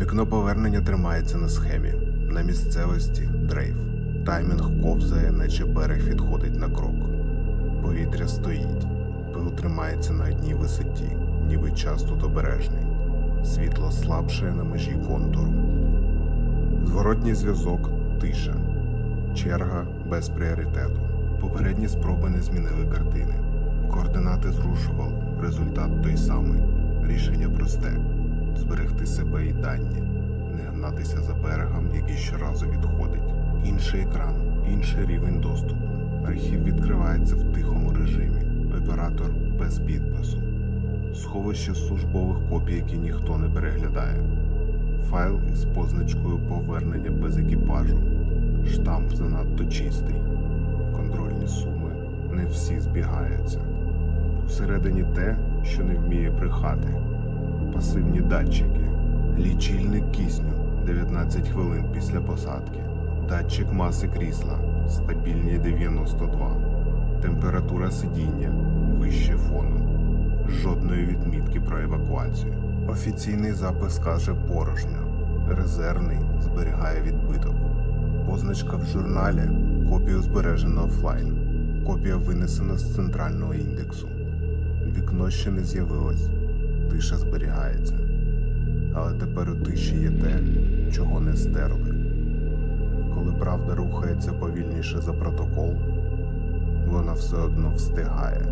Вікно повернення тримається на схемі. На місцевості дрейф. Таймінг ковзає, наче берег відходить на крок. Повітря стоїть. Пил тримається на одній висоті, ніби час тут обережний. Світло слабше на межі контуру. Зворотній зв'язок тиша. Черга без пріоритету. Попередні спроби не змінили картини. Координати зрушували, результат той самий. Рішення просте: себе і дані, не гнатися за берегом, який щоразу відходить. Інший екран, інший рівень доступу. Архів відкривається в тихому режимі. Оператор без підпису. Сховище службових копій, які ніхто не переглядає. Файл із позначкою повернення без екіпажу. Штамп занадто чистий. Контрольні суми не всі збігаються. Всередині те, що не вміє брехати. Пасивні датчики. Лічильник кисню 19 хвилин після посадки. Датчик маси крісла стабільні 92. Температура сидіння вище фону. Жодної відмітки про евакуацію. Офіційний запис каже порожньо. Резервний зберігає відбиток. Позначка в журналі копію збережено офлайн. Копія винесена з центрального індексу. Вікно ще не з'явилось, тиша зберігається. Але тепер у тиші є те, чого не стерли. Коли правда рухається повільніше за протокол, вона все одно встигає.